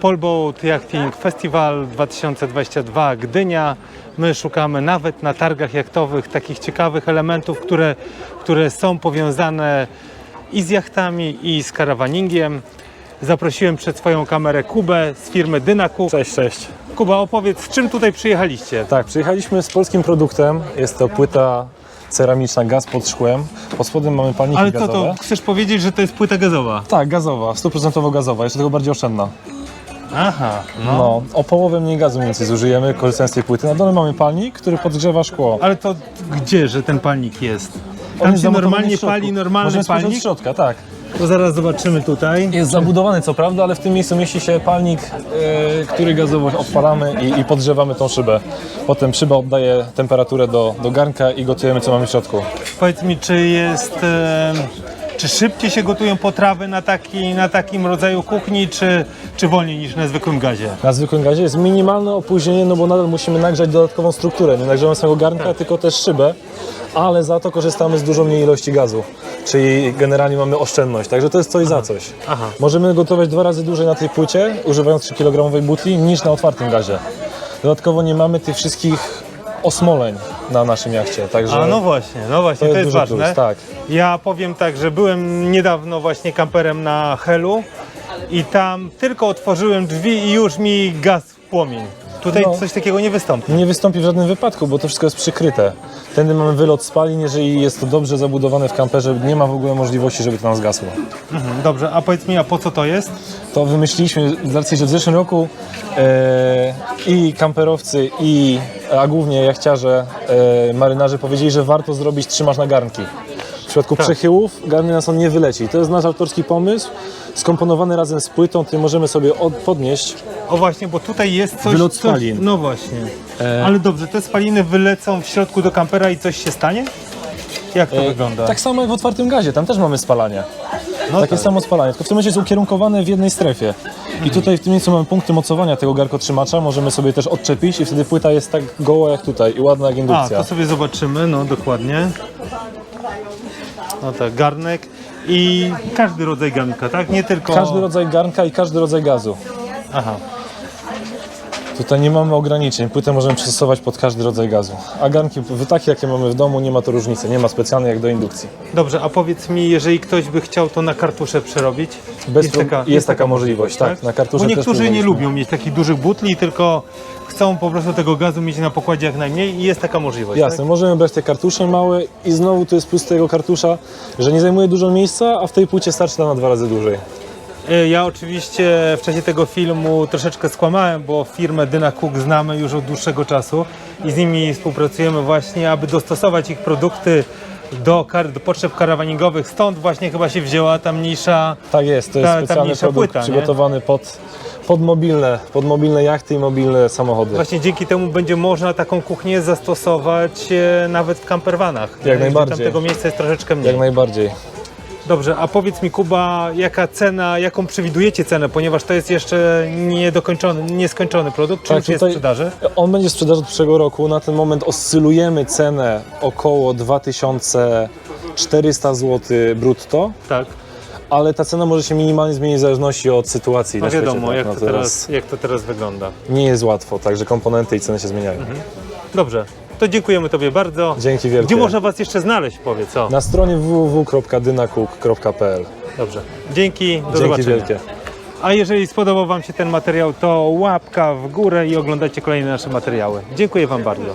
Polboat Yachting Festival 2022 Gdynia. My szukamy nawet na targach jachtowych takich ciekawych elementów, które, które są powiązane i z jachtami, i z karawaningiem. Zaprosiłem przed swoją kamerę Kubę z firmy Dynaku. Cześć, cześć. Kuba, opowiedz, z czym tutaj przyjechaliście? Tak, przyjechaliśmy z polskim produktem. Jest to płyta ceramiczna, gaz pod szkłem. Pod spodem mamy palniki Ale to, gazowe. to chcesz powiedzieć, że to jest płyta gazowa? Tak, gazowa, 100% gazowa, jeszcze tego bardziej oszczędna. Aha, no. No, o połowę mniej gazu więcej zużyjemy, korzystając z tej płyty. Na dole mamy palnik, który podgrzewa szkło. Ale to gdzie, że ten palnik jest? On Tam jest się zamontowany normalnie w środku. pali normalny Możemy spojrzeć palnik? z środka, tak. To zaraz zobaczymy tutaj. Jest zabudowany co prawda, ale w tym miejscu mieści się palnik, e, który gazowo odpalamy i, i podgrzewamy tą szybę. Potem szyba oddaje temperaturę do, do garnka i gotujemy co mamy w środku. Powiedz mi, czy jest... em, Czy szybciej się gotują potrawy na, taki, na takim rodzaju kuchni, czy, czy wolniej niż na zwykłym gazie? Na zwykłym gazie jest minimalne opóźnienie, no bo nadal musimy nagrzać dodatkową strukturę. Nie nagrzewamy samego garnka, tylko też szybę, ale za to korzystamy z dużo mniej ilości gazu. Czyli generalnie mamy oszczędność, także to jest coś za coś. Aha. Możemy gotować dwa razy dłużej na tej płycie, używając 3 kg butli, niż na otwartym gazie. Dodatkowo nie mamy tych wszystkich osmoleń na naszym jachcie, także A no właśnie, no właśnie, to to jest, jest duży ważne. plus, tak. Ja powiem tak, że byłem niedawno właśnie kamperem na Helu i tam tylko otworzyłem drzwi i już mi gaz w płomień. Tutaj No. coś takiego nie wystąpi. nie wystąpi w żadnym wypadku, bo to wszystko jest przykryte. Tędy mamy wylot spalin, jeżeli jest to dobrze zabudowane w kamperze, nie ma w ogóle możliwości, żeby to nam zgasło. Mhm, dobrze, a powiedz mi, a po co to jest? to wymyśliliśmy z racji, że w zeszłym roku e, i kamperowcy, i, a głównie jachciarze, e, marynarze powiedzieli, że warto zrobić trzymasz na garnki. W przypadku przechyłów garny nas on nie wyleci. To jest nasz autorski pomysł, skomponowany razem z płytą, który możemy sobie od, podnieść. O właśnie, bo tutaj jest coś... Wylot coś spalin. no właśnie. E. Ale dobrze, te spaliny wylecą w środku do kampera i coś się stanie? Jak to E, wygląda? Tak samo jak w otwartym gazie, tam też mamy spalanie. no Takie tak. samo spalanie, tylko w tym momencie jest ukierunkowane w jednej strefie. I tutaj w tym miejscu mamy punkty mocowania tego garkotrzymacza, możemy sobie też odczepić i wtedy płyta jest tak goła jak tutaj i ładna jak A, indukcja. to sobie zobaczymy, no dokładnie. No tak, garnek i każdy rodzaj garnka, tak? Nie tylko... Każdy rodzaj garnka i każdy rodzaj gazu. Aha. Tutaj nie mamy ograniczeń, płytę możemy przystosować pod każdy rodzaj gazu. A garnki takie jakie mamy w domu nie ma to różnicy, nie ma specjalnej jak do indukcji. Dobrze, a powiedz mi, jeżeli ktoś by chciał to na kartusze przerobić? Bez pro- jest taka możliwość, tak, na kartusze Bo niektórzy nie lubią mieć takich dużych butli, tylko chcą po prostu tego gazu mieć na pokładzie jak najmniej i jest taka możliwość, Jasne, możemy brać te kartusze małe i znowu to jest plus tego kartusza, że nie zajmuje dużo miejsca, a w tej płycie starczy nam na dwa razy dłużej. E, Ja oczywiście w czasie tego filmu troszeczkę skłamałem, bo firmę Dyna Cook znamy już od dłuższego czasu i z nimi współpracujemy właśnie, aby dostosować ich produkty do, kar- do potrzeb karawaningowych. Stąd właśnie chyba się wzięła ta mniejsza... Tak jest, to jest Ta- ta specjalny mniejsza produkt płyta, nie? przygotowany pod, pod, mobilne, pod mobilne jachty i mobilne samochody. Właśnie dzięki temu będzie można taką kuchnię zastosować e, nawet w campervanach. Jak najbardziej. Tam tego miejsca jest troszeczkę mniej. Jak najbardziej. Dobrze, a powiedz mi Kuba, jaka cena, jaką przewidujecie cenę, ponieważ to jest jeszcze niedokończony, nieskończony produkt, czy Tak, już jest w sprzedaży? On będzie w sprzedaży od przyszłego roku. Na ten moment oscylujemy cenę około 2400 zł brutto, Tak. ale ta cena może się minimalnie zmienić w zależności od sytuacji No na świecie. wiadomo, tak, jak, no to teraz, jak to teraz wygląda. Nie jest łatwo, także komponenty i ceny się zmieniają. Dobrze, to dziękujemy Tobie bardzo. Dzięki wielkie. Gdzie można Was jeszcze znaleźć, powiedz co? Na stronie www.dynakuk.pl Dobrze, dzięki, do Dzięki zobaczenia. wielkie. A jeżeli spodobał Wam się ten materiał, to łapka w górę i oglądajcie kolejne nasze materiały. Dziękuję Wam bardzo.